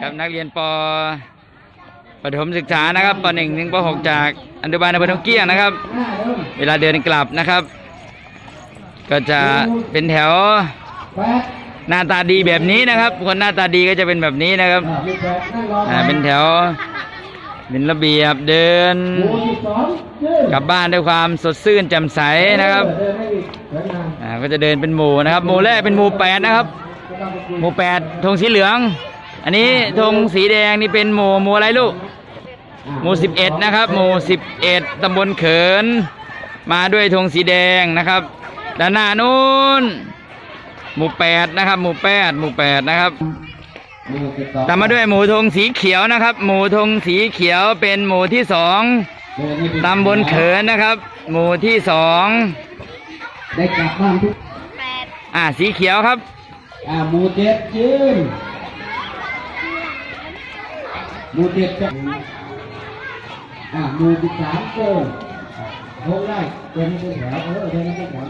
ครับนักเรียนปประถมศึกษานะครับปหนึ่งถึงปหกจากอนุบาลอำเภอหนองเกี้ยงนะครับ เวลาเดินกลับนะครับ ก็จะเป็นแถวหน้าตาดีแบบนี้นะครับ คนหน้าตาดีก็จะเป็นแบบนี้นะครับอ่าเป็นแถวเป็นระเบียบเดิน กลับบ้านด้วยความสดชื่นแจ่มใสนะครับอ่าก็จะเดินเป็นหมู่นะครับ หมู่แรกเป็นหมู่แปดนะครับ หมู่แปดธงสีเหลือง อันนี้ธงสีแดงนี่เป็นหมู่หมู่อะไรลูก หมู่สิบเอ็ดนะครับ หมู่สิบเอ็ดตำบลเขิน มาด้วยธงสีแดงนะครับ ด้านหน้านู้น หมู่แปดนะครับ หมู่แปดหมู่แปดนะครับหมู่สิบสองตามมาด้วยหมู่ธงสีเขียวนะครับ หมู่ธงสีเขียวเป็นหมู่ที่สองเดินให้ดีตำบลเขินนะครับ หมู่ที่สองได้กลับบ้านทุกอ่าสีเขียวครับ อ่าหมู่เจ็ดยืน หมู่เจ็ดจะอ่าหมู่สิบสามเกินโค้งได้เดินให้เป็นแถวเออเดินให้เป็นแถว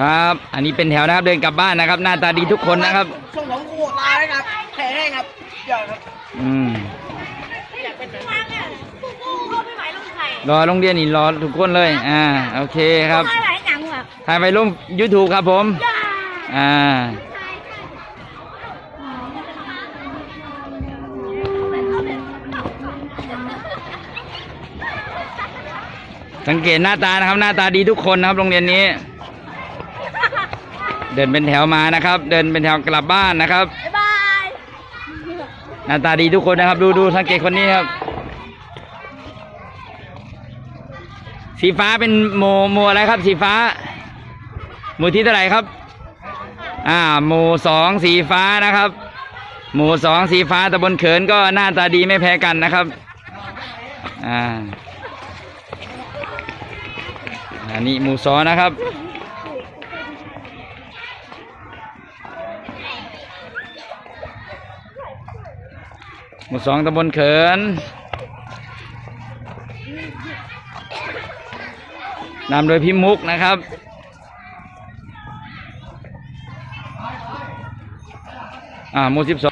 ครับ อันนี้เป็นแถวนะครับเดินกลับบ้านนะครับ หน้าตาดีทุกคนนะครับส่งของครูมาเลยครับแข่ให้ครับเดี๋ยวครับ อืม รอโรงเรียนนี่รอทุกคนเลย อ่า โอเคครับถ่ายไปลง YouTube ครับผม อ่าสังเกตหน้าตานะครับ หน้าตาดีทุกคนนะครับ โรงเรียนนี้ เดินเป็นแถวมานะครับ เดินเป็นแถวกลับบ้านนะครับบ๊ายบายหน้าตาดีทุกคนนะครับ ดูดูสังเกตคนนี้ครับ สีฟ้าเป็นโมโมอะไรครับ สีฟ้า หมู่ที่เท่าไหร่ครับ อ่า หมู่สองสีฟ้านะครับ หมู่สองสีฟ้าตะบนเขินก็หน้าตาดีไม่แพ้กันนะครับ อ่า อันนี้หมู่สองนะครับหมู่สองตำบลเขิน นำโดยพี่มุกนะครับ อ่าหมู่สิบสอง